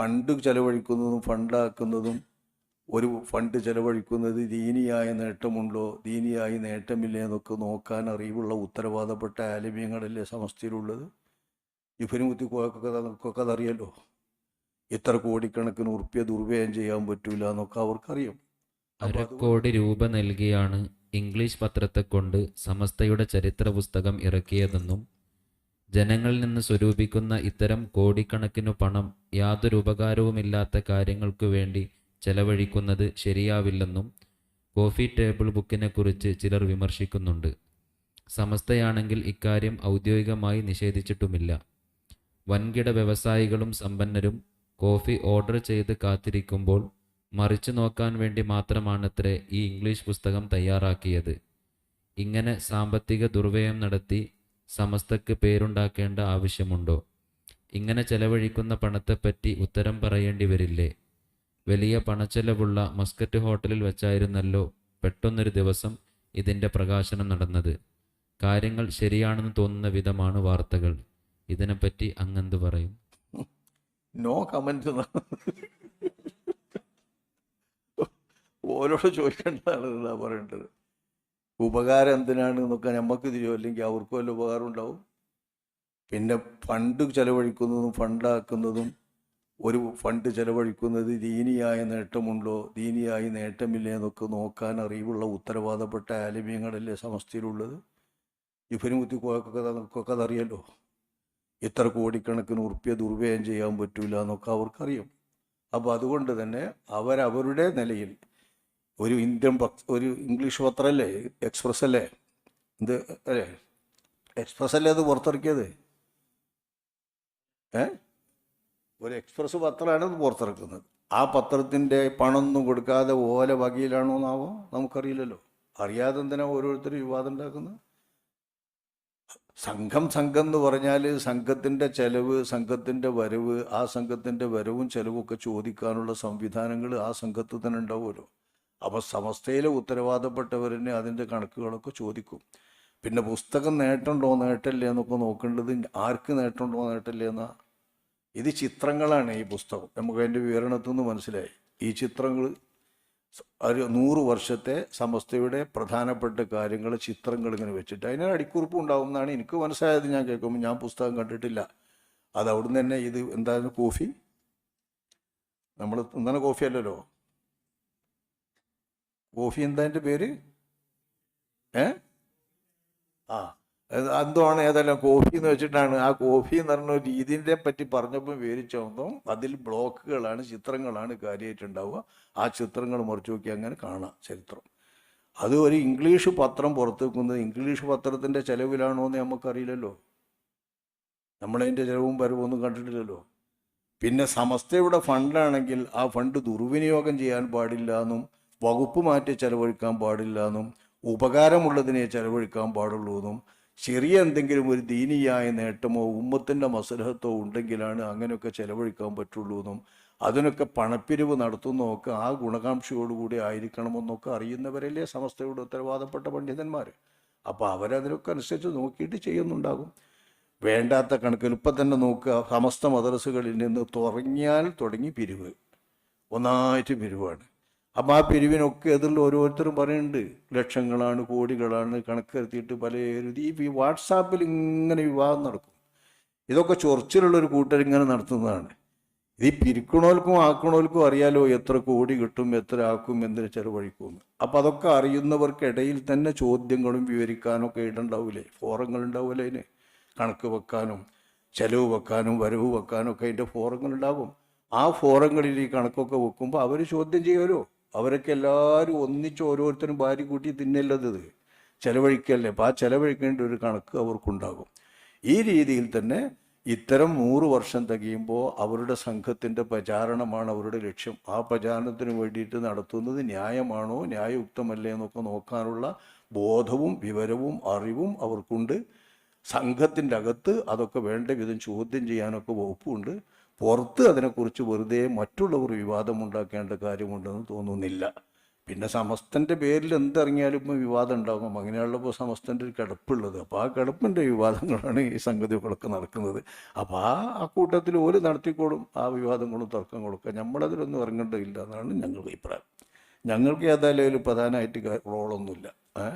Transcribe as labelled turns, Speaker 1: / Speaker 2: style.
Speaker 1: Fund ചെലവഴിക്കുന്നതും ഫണ്ടാക്കുന്നതും ഒരു fund ചെലവഴിക്കുന്നത് ദീനിയായ നേട്ടമുണ്ടോ? ദീനിയായി നേട്ടമില്ലേ എന്നൊക്കെ നോക്കാൻ അറിവുള്ള ഉത്തരവാദപ്പെട്ട ആലിമ്യങ്ങളല്ലേ സമസ്തയിലുള്ളത്? ഇഫിനുമുത്തി കോക്കൊക്കെ അതറിയല്ലോ. അതറിയാലോ ഇത്ര കോടിക്കണക്കിന് ഉറുപ്പ്യ ദുർവ്യയം ചെയ്യാൻ പറ്റൂല എന്നൊക്കെ അവർക്കറിയാം.
Speaker 2: അരക്കോടി രൂപ നൽകിയാണ് ഇംഗ്ലീഷ് പത്രത്തെ കൊണ്ട് സമസ്തയുടെ ചരിത്ര പുസ്തകം ഇറക്കിയതെന്നും ജനങ്ങളിൽ നിന്ന് സ്വരൂപിക്കുന്ന ഇത്തരം കോടിക്കണക്കിനു പണം യാതൊരു ഉപകാരവുമില്ലാത്ത കാര്യങ്ങൾക്കു വേണ്ടി ചെലവഴിക്കുന്നത് ശരിയാവില്ലെന്നും കോഫി ടേബിൾ ബുക്കിനെക്കുറിച്ച് ചിലർ വിമർശിക്കുന്നുണ്ട്. സമസ്തയാണെങ്കിൽ ഇക്കാര്യം ഔദ്യോഗികമായി നിഷേധിച്ചിട്ടുമില്ല. വൻകിട വ്യവസായികളും സമ്പന്നരും കോഫി ഓർഡർ ചെയ്ത് കാത്തിരിക്കുമ്പോൾ മറിച്ചു നോക്കാൻ വേണ്ടി മാത്രമാണത്രേ ഈ ഇംഗ്ലീഷ് പുസ്തകം തയ്യാറാക്കിയത്. ഇങ്ങനെ സാമ്പത്തിക ദുർവ്യയം നടത്തി സമസ്തക്ക് പേരുണ്ടാക്കേണ്ട ആവശ്യമുണ്ടോ? ഇങ്ങനെ ചെലവഴിക്കുന്ന പണത്തെപ്പറ്റി ഉത്തരം പറയേണ്ടി വരില്ലേ? വലിയ പണച്ചെലവുള്ള മസ്കറ്റ് ഹോട്ടലിൽ വെച്ചായിരുന്നല്ലോ പെട്ടെന്നൊരു ദിവസം ഇതിന്റെ പ്രകാശനം നടന്നത്. കാര്യങ്ങൾ ശരിയാണെന്ന് തോന്നുന്ന വിധമാണ് വാർത്തകൾ. ഇതിനെപ്പറ്റി അങ്ങെന്ത് പറയും?
Speaker 1: നോ കമന്റ് ഓരോട് ചോദിക്കേണ്ടതാണ് പറയേണ്ടത്. ഉപകാരം എന്തിനാണ് എന്നൊക്കെ നമുക്ക് തിരിയോ? അല്ലെങ്കിൽ അവർക്കും വല്ല ഉപകാരം ഉണ്ടാവും. പിന്നെ ഫണ്ട് ചെലവഴിക്കുന്നതും ഫണ്ടാക്കുന്നതും ഒരു ഫണ്ട് ചെലവഴിക്കുന്നത് ദീനിയായ നേട്ടമുണ്ടോ? ദീനിയായി നേട്ടമില്ലേ എന്നൊക്കെ നോക്കാൻ അറിവുള്ള ഉത്തരവാദപ്പെട്ട ആലിമ്യങ്ങളല്ലേ സമസ്തയിലുള്ളത്? ഇഫനുമുത്തി കോയൊക്കെ നമുക്കൊക്കെ അതറിയല്ലോ ഇത്ര കോടിക്കണക്കിന് ഉറുപ്പ്യ ദുർവ്യയം ചെയ്യാൻ പറ്റൂല എന്നൊക്കെ അവർക്കറിയാം. അപ്പോൾ അതുകൊണ്ട് തന്നെ അവരവരുടെ നിലയിൽ ഒരു ഇന്ത്യൻ ഒരു ഇംഗ്ലീഷ് പത്രമല്ലേ എക്സ്പ്രസ് അല്ലേ? ഇത് അല്ലേ? എക്സ്പ്രസ് അല്ലേ അത് പുറത്തിറക്കിയത്? ഏ? ഒരു എക്സ്പ്രസ് പത്രമാണ് അത് പുറത്തിറക്കുന്നത്. ആ പത്രത്തിന്റെ പണമൊന്നും കൊടുക്കാതെ ഓല വകയിലാണോ എന്നാവോ? നമുക്കറിയില്ലല്ലോ. അറിയാതെ എന്തിനാ ഓരോരുത്തർ വിവാദം ഉണ്ടാക്കുന്നത്? സംഘം സംഘം എന്ന് പറഞ്ഞാൽ സംഘത്തിന്റെ ചെലവ് സംഘത്തിന്റെ വരവ് ആ സംഘത്തിന്റെ വരവും ചെലവും ഒക്കെ ചോദിക്കാനുള്ള സംവിധാനങ്ങൾ ആ സംഘത്തിൽ തന്നെ ഉണ്ടാവുമല്ലോ. അപ്പോൾ സമസ്തയിലെ ഉത്തരവാദപ്പെട്ടവരിന് അതിന്റെ കണക്കുകളൊക്കെ ചോദിക്കും. പിന്നെ പുസ്തകം നേട്ടമുണ്ടോ നേട്ടമില്ലേ എന്നൊക്കെ നോക്കേണ്ടത് ആർക്ക് നേട്ടമുണ്ടോ നേട്ടമില്ല എന്നാ? ഇത് ചിത്രങ്ങളാണ് ഈ പുസ്തകം. നമുക്ക് അതിന്റെ വിവരണത്തിൽ നിന്ന് മനസ്സിലായി. ഈ ചിത്രങ്ങൾ ഒരു നൂറ് വർഷത്തെ സമസ്തയുടെ പ്രധാനപ്പെട്ട കാര്യങ്ങൾ ചിത്രങ്ങൾ ഇങ്ങനെ വെച്ചിട്ട് അതിന് അടിക്കുറിപ്പ് ഉണ്ടാവും എന്നാണ് എനിക്ക് മനസ്സിലായത്. ഞാൻ കേൾക്കുമ്പോൾ ഞാൻ പുസ്തകം കണ്ടിട്ടില്ല. അത് അവിടുന്ന് തന്നെ ഇത് എന്തായിരുന്നു? കോഫി? നമ്മൾ എന്താണ് കോഫി അല്ലല്ലോ? കോഫി എന്താ എന്റെ പേര്? ഏ? ആ. അത് എന്താണ് ഏതെല്ലാം കോഫി എന്ന് വെച്ചിട്ടാണ്. ആ കോഫി എന്ന് പറഞ്ഞ രീതിനെ പറ്റി പറഞ്ഞപ്പോൾ വിവരിച്ചോന്നും അതിൽ ബ്ലോക്കുകളാണ് ചിത്രങ്ങളാണ് കാര്യമായിട്ടുണ്ടാവുക ആ ചിത്രങ്ങൾ മറിച്ച് നോക്കി അങ്ങനെ കാണാം ചരിത്രം. അത് ഒരു ഇംഗ്ലീഷ് പത്രം പുറത്തു വെക്കുന്നത്. ഇംഗ്ലീഷ് പത്രത്തിന്റെ ചിലവിലാണോ എന്ന് നമുക്കറിയില്ലല്ലോ. നമ്മളതിന്റെ ചിലവും വരവും ഒന്നും കണ്ടിട്ടില്ലല്ലോ. പിന്നെ സമസ്തയുടെ ഫണ്ടാണെങ്കിൽ ആ ഫണ്ട് ദുർവിനിയോഗം ചെയ്യാൻ പാടില്ല എന്നും വകുപ്പ് മാറ്റി ചെലവഴിക്കാൻ പാടില്ല എന്നും ഉപകാരമുള്ളതിനെ ചെലവഴിക്കാൻ പാടുള്ളൂ എന്നും ചെറിയ എന്തെങ്കിലും ഒരു ദീനിയായ നേട്ടമോ ഉമ്മത്തിന്റെ മസലഹത്തോ ഉണ്ടെങ്കിലാണ് അങ്ങനെയൊക്കെ ചെലവഴിക്കാൻ പറ്റുള്ളൂ എന്നും അതിനൊക്കെ പണപ്പിരിവ് നടത്തുന്നതൊക്കെ ആ ഗുണകാംക്ഷയോടുകൂടി ആയിരിക്കണമെന്നൊക്കെ അറിയുന്നവരല്ലേ സമസ്തയുടെ ഉത്തരവാദപ്പെട്ട പണ്ഡിതന്മാർ അപ്പോൾ അവരതിനൊക്കെ അനുസരിച്ച് നോക്കിയിട്ട് ചെയ്യുന്നുണ്ടാകും. വേണ്ടാത്ത കണക്കിൽ ഇപ്പം തന്നെ നോക്കുക സമസ്ത മദ്രസകളിൽ നിന്ന് തുടങ്ങിയാൽ തുടങ്ങി പിരിവ്. ഒന്നായിട്ട് പിരിവാണ്. അപ്പം ആ പിരിവിനൊക്കെ എതിരിൽ ഓരോരുത്തരും പറയുന്നുണ്ട്. ലക്ഷങ്ങളാണ് കോടികളാണ് കണക്കെടുത്തിയിട്ട് പല ഈ വാട്സാപ്പിൽ ഇങ്ങനെ വിവാഹം നടക്കും. ഇതൊക്കെ ചൊറിച്ചിലുള്ളൊരു കൂട്ടർ ഇങ്ങനെ നടത്തുന്നതാണ്. ഇത് പിരിക്കണോൽക്കും ആക്കണോൽക്കും അറിയാലോ എത്ര കോടി കിട്ടും എത്ര ആക്കും എന്തിന് ചെലവഴിക്കും അപ്പം അതൊക്കെ അറിയുന്നവർക്കിടയിൽ തന്നെ ചോദ്യങ്ങളും വിവരിക്കാനൊക്കെ ഇടണ്ടാവില്ലേ ഫോറങ്ങൾ ഉണ്ടാവില്ലേ അതിന്? കണക്ക് വെക്കാനും ചെലവ് വെക്കാനും വരവ് വെക്കാനും ഒക്കെ അതിന്റെ ഫോറങ്ങൾ ഉണ്ടാകും. ആ ഫോറങ്ങളിൽ ഈ കണക്കൊക്കെ വെക്കുമ്പോൾ അവർ ചോദ്യം ചെയ്യുമല്ലോ. അവരൊക്കെ എല്ലാവരും ഒന്നിച്ച് ഓരോരുത്തരും ഭാര്യ കൂട്ടി തിന്നല്ലത് ചെലവഴിക്കല്ലേ? അപ്പോൾ ആ ചെലവഴിക്കേണ്ട ഒരു കണക്ക് അവർക്കുണ്ടാകും. ഈ രീതിയിൽ തന്നെ ഇത്തരം നൂറ് വർഷം തികയുമ്പോൾ അവരുടെ സംഘത്തിന്റെ പ്രചാരണമാണ് അവരുടെ ലക്ഷ്യം. ആ പ്രചാരണത്തിന് വേണ്ടിയിട്ട് നടത്തുന്നത് ന്യായമാണോ ന്യായയുക്തമല്ലേ എന്നൊക്കെ നോക്കാനുള്ള ബോധവും വിവരവും അറിവും അവർക്കുണ്ട്. സംഘത്തിന്റെ അകത്ത് അതൊക്കെ വേണ്ട വിധം ചോദ്യം ചെയ്യാനൊക്കെ വകുപ്പുണ്ട്. പുറത്ത് അതിനെക്കുറിച്ച് വെറുതെ മറ്റുള്ളവർ വിവാദമുണ്ടാക്കേണ്ട കാര്യമുണ്ടെന്ന് തോന്നുന്നില്ല. പിന്നെ സമസ്തന്റെ പേരിൽ എന്തിറങ്ങിയാലും ഇപ്പോൾ വിവാദം ഉണ്ടാകും. അങ്ങനെയുള്ളപ്പോൾ സമസ്തന്റെ ഒരു കിടപ്പുള്ളത്. അപ്പോൾ ആ കിടപ്പിന്റെ വിവാദങ്ങളാണ് ഈ സംഗതികളൊക്കെ നടക്കുന്നത്. അപ്പോൾ ആ ആ കൂട്ടത്തിൽ ഓര് നടത്തിക്കോളും ആ വിവാദങ്ങളും തർക്കങ്ങളൊക്കെ നമ്മളതിലൊന്നും ഇറങ്ങേണ്ടതില്ല എന്നാണ് ഞങ്ങളുടെ അഭിപ്രായം. ഞങ്ങൾക്ക് ഏതായാലും പ്രധാനമായിട്ട് റോളൊന്നുമില്ല ഏ.